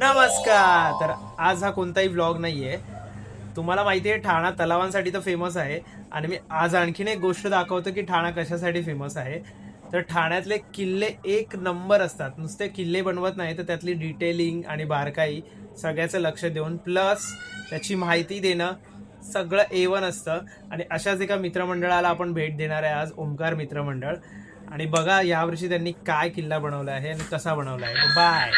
नमस्कार. तर आज हा कोणताही व्लॉग नाहीये. तुम्हाला माहिती आहे ठाणा तलावांसाठी तर फेमस आहे. आणि मी आज आणखीन एक गोष्ट दाखवतो की ठाणा कशासाठी फेमस आहे. तर ठाण्यातले किल्ले एक नंबर असतात. नुसते किल्ले बनवत नाही तर त्यातली डिटेलिंग आणि बारकाई सगळ्याचं लक्ष देऊन प्लस त्याची माहिती देणं सगळं ए वन असतं. आणि अशाच एका मित्रमंडळाला आपण भेट देणार आहे आज ओंकार मित्रमंडळ. आणि बघा यावर्षी त्यांनी काय किल्ला बनवला आहे आणि कसा बनवला आहे. बाय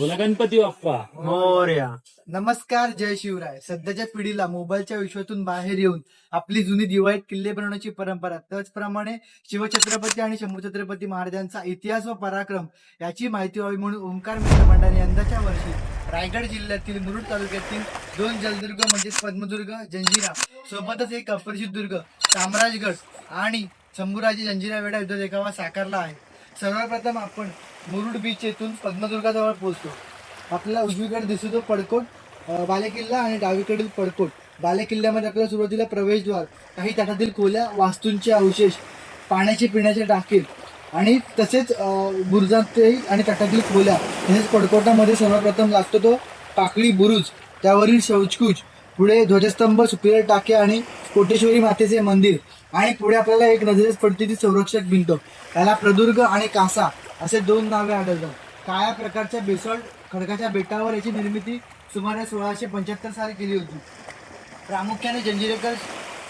बोला गणपती बाप्पा. मोर्या. नमस्कार जय शिवराय. सध्याच्या पिढीला मोबाईलच्या विश्वातून बाहेर येऊन आपली जुनी दिवाळीत किल्ले बनवण्याची परंपरा त्याचप्रमाणे शिवछत्रपती आणि शंभूछत्रपती महाराजांचा इतिहास व पराक्रम याची माहिती व्हावी म्हणून ओंकार मित्र मंडळाने यंदाच्या वर्षी रायगड जिल्ह्यातील मुरुड तालुक्यातील दोन जलदुर्ग म्हणजेच पद्मदुर्ग जंजिरा सोबतच एक अपरिचित दुर्ग चामराजगड आणि शंभूराजे जंजिरा वेढा युद्ध देखावा साकारला आहे. सर्वप्रथम आपण मुरुड बीच येथून पद्मदुर्गाजवळ पोहोचतो आपल्याला उजवीकडे दिसतो पडकोट बालेकिल्ला आणि डावीकडील पडकोट. बालेकिल्ल्यामध्ये आपल्याला सुरुवातीला प्रवेशद्वार काही तटातील खोल्या वास्तूंचे अवशेष पाण्याचे पिण्याचे टाकील आणि तसेच अं, आणि तटातील खोल्या तसेच पडकोटामध्ये सर्वप्रथम लागतो तो पाकळी बुरुज त्यावरील शौचकुज पुढे ध्वजस्तंभ सुप्रियर टाके आणि कोटेश्वरी मातेचे मंदिर. आणि पुढे आपल्याला एक नजरेस पडते ती संरक्षक भिंत. त्याला प्रदुर्ग आणि कासा असे दोन नावे आढळतात. काळ्या प्रकारच्या बेसॉल्ट खडकाच्या बेटावर याची निर्मिती सुमारे सोळाशे पंच्याहत्तर साली केली होती. प्रामुख्याने जंजिरेकर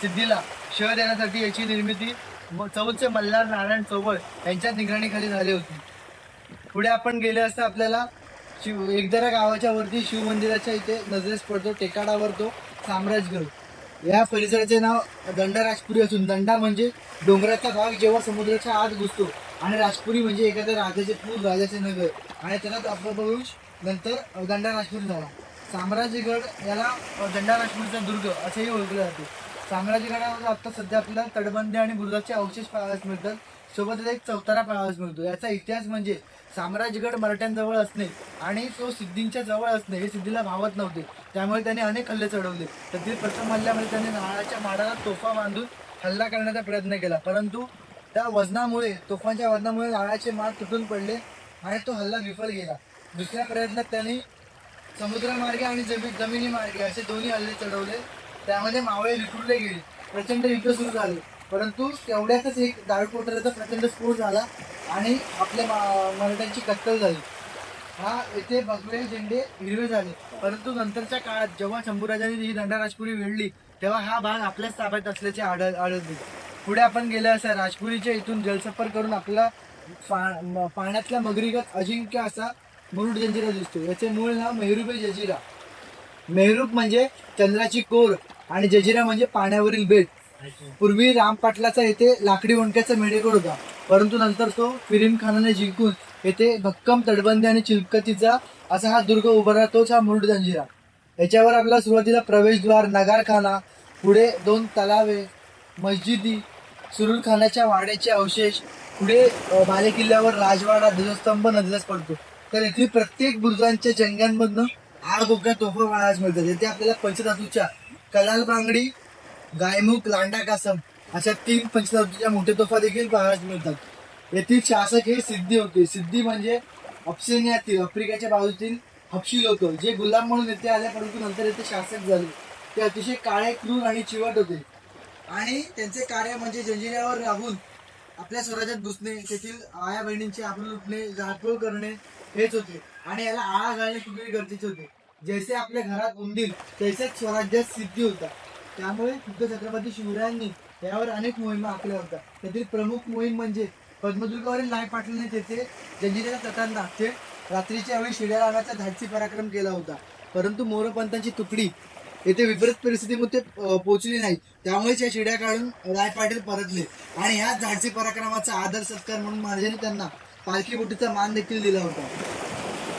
सिद्धीला शह देण्यासाठी याची निर्मिती म- चौलचे मल्हार नारायण चौबळ यांच्या निगराणीखाली झाली होती. पुढे आपण गेले असता आपल्याला शिव एकदरा गावाच्या वरती शिव मंदिराच्या इथे नजरेस पडतो टेकाडावर तो साम्राजगड या परिसराचे नाव दंडाराजपुरी असून दंडा म्हणजे डोंगराचा भाग जेव्हा समुद्राच्या आत घुसतो आणि राजपुरी म्हणजे एखाद्या राजाचे पूर राजाचे नगर. आणि त्याला अपभ्रंश नंतर दंडा राजपुरी झाला साम्राज्यगड याला दंडा राजपुरीचा दुर्ग असेही ओळखले जाते. साम्राज्यगडावर आता सध्या आपल्याला तटबंदी आणि बुरुजाचे अवशेष पाहायला मिळतात. सोबतच एक चौतारा पाहायला मिळतो. याचा इतिहास म्हणजे साम्राज्यगड मराठ्यांजवळ असणे आणि तो सिद्धींच्या जवळ असणे हे सिद्धीला भावत नव्हते. त्यामुळे त्याने अनेक हल्ले चढवले. तर ते प्रथम हल्ल्यामध्ये त्याने नारळाच्या माडाला तोफा बांधून हल्ला करण्याचा प्रयत्न केला. परंतु त्या वजनामुळे तोफांच्या वजनामुळे नारळाचे माड तुटून पडले आणि तो हल्ला विफल गेला. दुसऱ्या प्रयत्नात त्यांनी समुद्रमार्गे आणि जमी जमिनी मार्गे असे दोन्ही हल्ले चढवले. त्यामध्ये मावळे विखुरले गेले. प्रचंड युद्ध सुरू झाले. परंतु तेवढ्यातच एक दाळकोटऱ्याचा प्रचंड स्फोट झाला आणि आपल्या मा- मराठ्यांची कत्तल झाली. हा येथे भगवे झेंडे हिरवे झाले. परंतु नंतरच्या काळात जेव्हा शंभूराजांनी ही दंडा राजपुरी वेढली तेव्हा हा भाग आपल्याच ताब्यात असल्याचे आढळ आढळले. पुढे आपण गेले असा राजपुरीच्या इथून जलसफर करून आपला पा- पाण्यातल्या मगरीगत अजिंक्य असा मुरुड जंजिरा दिसतो. याचे मूळ नाव मेहरूबे जजिरा. मेहरूप म्हणजे चंद्राची कोर आणि जजिरा म्हणजे पाण्यावरील बेट पूर्वी रामपाटलाचा येथे लाकडी वणक्याचा मेढेकोड होता. परंतु नंतर तो फिरीम खानाने जिंकून येथे भक्कम तटबंदी आणि चिलकतीचा असा हा दुर्ग उभा राहतोच हा मुरुड जंजिरा. याच्यावर आपला सुरुवातीला प्रवेशद्वार नगारखाना पुढे दोन तलावे मस्जिदी सुरुलखानाच्या वाड्याचे अवशेष पुढे अ, बालेकिल्ल्यावर राजवाडा ध्वजस्तंभ नदीलाच पडतो. तर येथील प्रत्येक बुरुजांच्या जंग्यांमधनं आग उग्या तोफा पाहायला मिळतात. येथे आपल्याला पंचधातूच्या कलाल बांगडी गायमुख लांडा कासम अशा तीन पंचधातूच्या मोठ्या तोफा देखील पाहायला मिळतात. येथील शासक हे सिद्धी होते. सिद्धी म्हणजे अप्सेनियातील आफ्रिकेच्या बाजूतील हपशील लोक जे गुलाम म्हणून येथे आले परंतु नंतर येथे शासक झाले. ते अतिशय काळे क्रूर आणि चिवट होते. आणि त्यांचे कार्य म्हणजे जंजिऱ्यावर राहून आपल्या स्वराज्यात घुसणे तेथील आया बहिणींचे आपण लुटणे जाळपोळ करणे हेच होते. आणि याला आळा घालणे खूप गरजेचे होते. जैसे आपल्या घरात उंदील तैसेच स्वराज्यात सिद्धी होता. त्यामुळे खुद्द छत्रपती शिवरायांनी यावर अनेक मोहिमा आखल्या होत्या. त्यातील प्रमुख मोहीम म्हणजे पद्मदुर्गावरील लाय पाटलाने तेथे जंजिऱ्याच्या तटान ते रात्रीच्या वेळी शिड्या लावण्याचा धाडसी पराक्रम केला होता. परंतु मोरपंतांची तुकडी येथे विपरीत परिस्थितीमध्ये पोहोचली नाही. त्यामुळेच या शिड्या काढून राय पाटील परतले आणि ह्या झाडसी पराक्रमाचा आदर सत्कार म्हणून महाराजांनी त्यांना पालखी बोटीचा मान देखील दिला होता.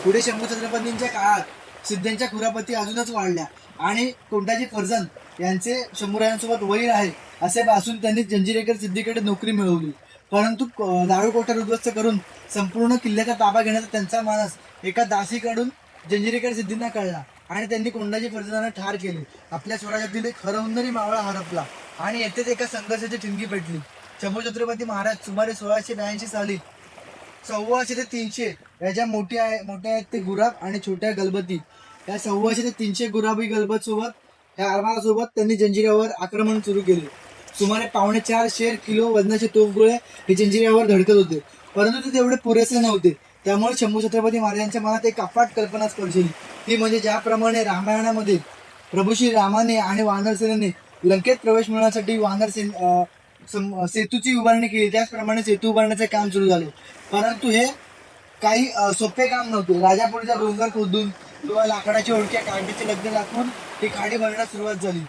पुढे शंभू छत्रपतींच्या काळात सिद्धांच्या खुरापती अजूनच वाढल्या आणि कोंडाजी फर्जंद यांचे शंभूरायांसोबत वैर आहे असे भासून त्यांनी जंजिरेकर सिद्धीकडे नोकरी मिळवली. परंतु क- दारू उद्ध्वस्त करून संपूर्ण किल्ल्याचा ताबा घेण्याचा त्यांचा मानस एका दासीकडून जंजिरेकर सिद्धींना कळला आणि त्यांनी कोंडाजी फर्जंदांना ठार केले. आपल्या स्वराज्यातील एक हरवणारी मावळा हरपला आणि येथेच एका संघर्षाची ठिणगी पेटली. शंभू छत्रपती महाराज सुमारे सोळाशे ब्याऐंशी साली सव्वाशे ते तीनशे या ज्या मोठ्या आहे मोठ्या आहेत ते गुराब आणि छोट्या गलबती. या सव्वाशे ते तीनशे गुराबी गलबत सोबत या आरमारासोबत त्यांनी जंजिऱ्यावर आक्रमण सुरू केले. सुमारे पावणे चार शेर किलो वजनाचे तोफगोळे हे जंजिऱ्यावर धडकत होते. परंतु ते तेवढे पुरेसे नव्हते. त्यामुळे शंभू छत्रपती महाराजांच्या मनात एक अफाट कल्पना स्पर्शली. ती म्हणजे ज्याप्रमाणे रामायणामध्ये प्रभू श्री रामाने आणि वानरसेनेने लंकेत प्रवेश मिळवण्यासाठी वानर सेन सम- सेतूची उभारणी केली. त्याचप्रमाणे सेतू उभारण्याचे काम सुरू झाले. परंतु हे काही सोपे काम नव्हते. राजापूरचा डोंगर खोदून किंवा लाकडाची ओळख्या कांडीचे लग्न दाखवून ही खाडी भरण्यास सुरुवात झाली.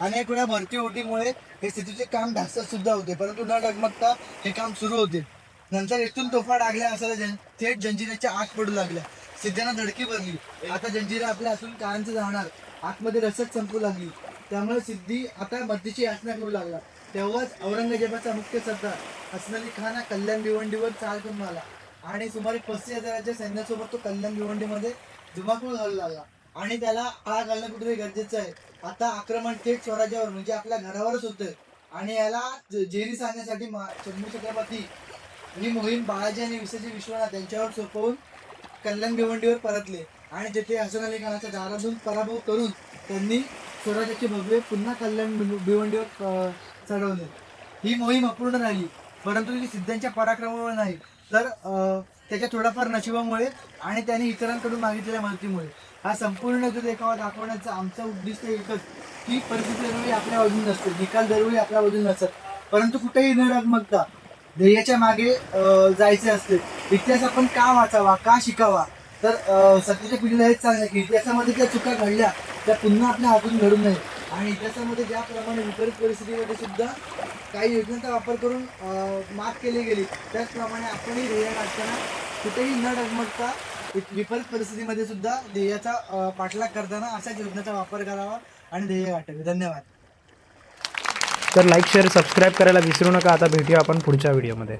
अनेक वेळा भरती ओटीमुळे हे सेतूचे काम ढासत सुद्धा होते. परंतु न डगमगता हे काम सुरू होते. नंतर इथून तोफा डागल्या असायला थेट जंजिराच्या आत पडू लागल्या. सिद्धांना धडकी भरली. आता जंजिरा आपल्या असून काळांचं जाणार. आतमध्ये रसद संपू लागली. त्यामुळे सिद्धी आता मतीची याचना करू लागला. तेव्हाच औरंगजेबाचा मुख्य सरदार असणारी खान हा कल्याण भिवंडीवर चाल करून आला. आणि सुमारे पस्तीस हजाराच्या सैन्यासोबत तो कल्याण भिवंडीमध्ये धुमाकूळ घालू लागला. आणि त्याला आळा घालणं कुठेतरी गरजेचं आहे. आता आक्रमण थेट स्वराज्यावर म्हणजे आपल्या घरावरच होतं. आणि याला जेरी सांगण्यासाठी मा- शंभू छत्रपती ही मोहीम बाळाजी आणि विसर्जी विश्वनाथ यांच्यावर सोपवून कल्याण भिवंडीवर परतले. आणि तेथे हसन अली खानाच्या दारातून पराभव करून त्यांनी स्वराज्याचे भव्य पुन्हा कल्याण भिवंडीवर चढवले. ही मोहीम अपूर्ण राहिली परंतु ती सिद्धांच्या पराक्रमामुळे नाही. तर त्याच्या थोडाफार नशिबामुळे आणि त्याने इतरांकडून मागितलेल्या मदतीमुळे. हा संपूर्ण जो देखावा दाखवण्याचा आमचं उद्दिष्ट एकच की परिस्थिती दरवेळी आपल्या बाजून नसते. निकाल दरवेळी आपल्या बाजून नसत. परंतु कुठेही न रगमगता ध्येयाच्या मागे जायचे असते. इतिहास आपण का वाचावा का शिकावा? तर सध्याच्या पिढीला हेच सांगायचं की इतिहासामध्ये ज्या चुका घडल्या त्या पुन्हा आपल्या हातून घडू नये. आणि इतिहासामध्ये ज्याप्रमाणे विपरीत परिस्थितीमध्ये सुद्धा काही योजनांचा वापर करून मात केली गेली त्याचप्रमाणे आपणही ध्येय गाठताना कुठेही न डगमगता विपरीत परिस्थितीमध्ये सुद्धा ध्येयाचा पाठलाग करताना अशाच योजनेचा वापर करावा आणि ध्येय गाठावे. धन्यवाद. तर लाईक शेअर सबस्क्राईब करायला विसरू नका. आता भेटूया आपण पुढच्या व्हिडिओमध्ये